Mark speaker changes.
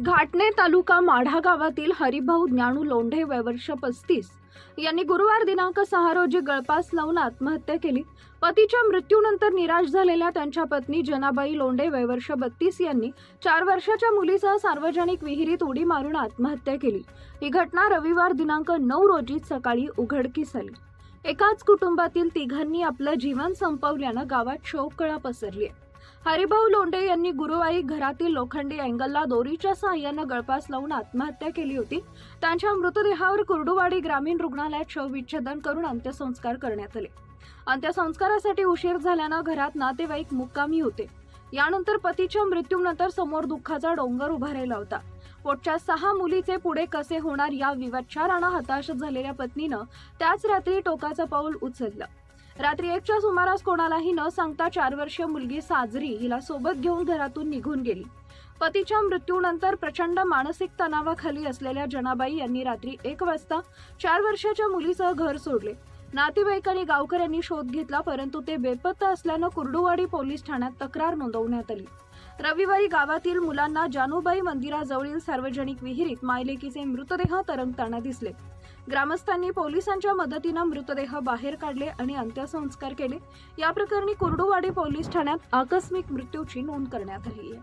Speaker 1: घाटणे तालुका माढा गावातील हरिभाऊ ज्ञानू लोंढे वयवर्ष पस्तीस. यांनी गुरुवार दिनांक सहा रोजी गळपास लावून आत्महत्या केली. पतीच्या मृत्यूनंतर निराश झालेल्या त्यांच्या पत्नी जनाबाई लोंढे वयवर्ष बत्तीस यांनी चार वर्षाच्या मुलीसह सार्वजनिक विहिरीत उडी मारून आत्महत्या केली. ही घटना रविवार दिनांक नऊ रोजी सकाळी उघडकीस आली. एकाच कुटुंबातील तिघांनी आपलं जीवन संपवल्यानं गावात शोककळा पसरली आहे हरिभाऊ लोंढे यांनी गुरुवारी घरातील लोखंडी अँगलला दोरीच्या सहाय्यानं गळपास लावून आत्महत्या केली होती. त्यांच्या मृतदेहावर कुर्डुवाडी ग्रामीण रुग्णालयात शवविच्छेदन करून अंत्यसंस्कार करण्यात आले. अंत्यसंस्कारासाठी उशीर झाल्यानं घरात नातेवाईक मुक्कामी होते. यानंतर पतीच्या मृत्यूनंतर समोर दुःखाचा डोंगर उभा राहिला होता. पोटच्या सहा मुलीचे पुढे कसे होणार या विवच्छारानं हताश झालेल्या पत्नीनं त्याच रात्री टोकाचं पाऊल उचललं. रात्री एकच्या सुमारास कोणालाही न सांगता चार वर्षीय मुलगी साजरी हिला सोबत घेऊन घरातून निघून गेली. पतीच्या मृत्यूनंतर प्रचंड मानसिक तणावाखाली असलेल्या जनाबाई यांनी रात्री एक वाजता चार वर्षाच्या मुलीसह घर सोडले. नातेवाईक आणि गावकऱ्यांनी शोध घेतला परंतु ते बेपत्ता असल्यानं कुर्डुवाडी पोलीस ठाण्यात तक्रार नोंदवण्यात आली. रविवारी गावातील मुलांना जानूबाई मंदिराजवळील सार्वजनिक विहिरीत मायलेकीचे मृतदेह तरंगताना दिसले. ग्रामस्थांनी पोलिसांच्या मदतीनं मृतदेह बाहेर काढले आणि अंत्यसंस्कार केले. या प्रकरणी कुर्डुवाडी पोलीस ठाण्यात आकस्मिक मृत्यूची नोंद करण्यात आली आहे.